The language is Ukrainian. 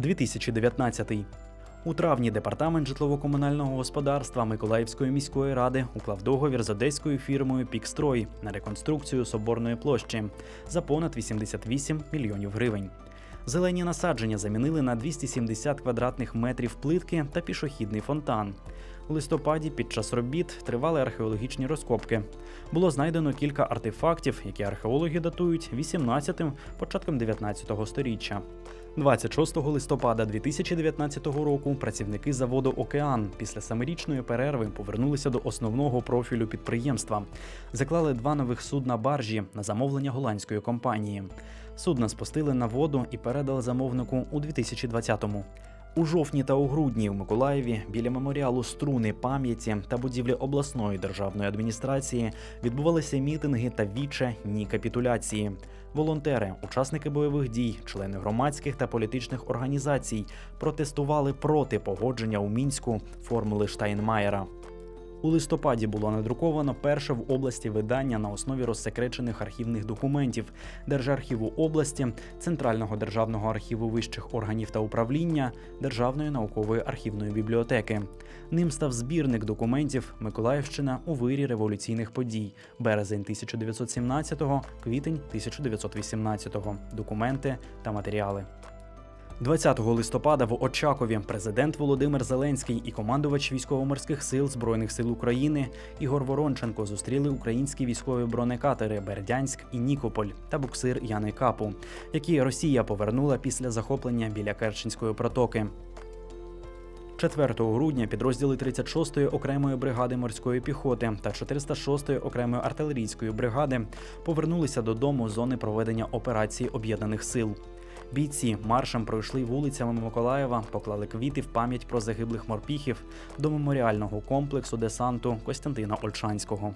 2019. У травні департамент житлово-комунального господарства Миколаївської міської ради уклав договір з одеською фірмою Пікстрой на реконструкцію соборної площі за понад 88 мільйонів гривень. Зелені насадження замінили на 270 квадратних метрів плитки та пішохідний фонтан. Листопаді під час робіт тривали археологічні розкопки. Було знайдено кілька артефактів, які археологи датують 18-м, початком 19-го сторіччя. 26 листопада 2019 року працівники заводу Океан після семирічної перерви повернулися до основного профілю підприємства. Заклали два нових судна баржі на замовлення голландської компанії. Судна спустили на воду і передали замовнику у 2020-му. У жовтні та у грудні в Миколаєві біля меморіалу струни пам'яті та будівлі обласної державної адміністрації відбувалися мітинги та віче ні капітуляції. Волонтери, учасники бойових дій, члени громадських та політичних організацій протестували проти погодження у мінську формули Штайнмаєра. У листопаді було надруковано перше в області видання на основі розсекречених архівних документів Держархіву області, Центрального державного архіву вищих органів та управління, Державної наукової архівної бібліотеки. Ним став збірник документів Миколаївщина у вирі революційних подій, березень 1917-го, квітень 1918-го. Документи та матеріали. 20 листопада в Очакові президент Володимир Зеленський і командувач військово-морських сил Збройних сил України Ігор Воронченко зустріли українські військові бронекатери Бердянськ і Нікополь та буксир Яни Капу, які Росія повернула після захоплення біля Керченської протоки. 4 грудня підрозділи 36-ї окремої бригади морської піхоти та 406-ї окремої артилерійської бригади повернулися додому з зони проведення операції об'єднаних сил. Бійці маршем пройшли вулицями Миколаєва, поклали квіти в пам'ять про загиблих морпіхів до меморіального комплексу десанту Костянтина Ольшанського.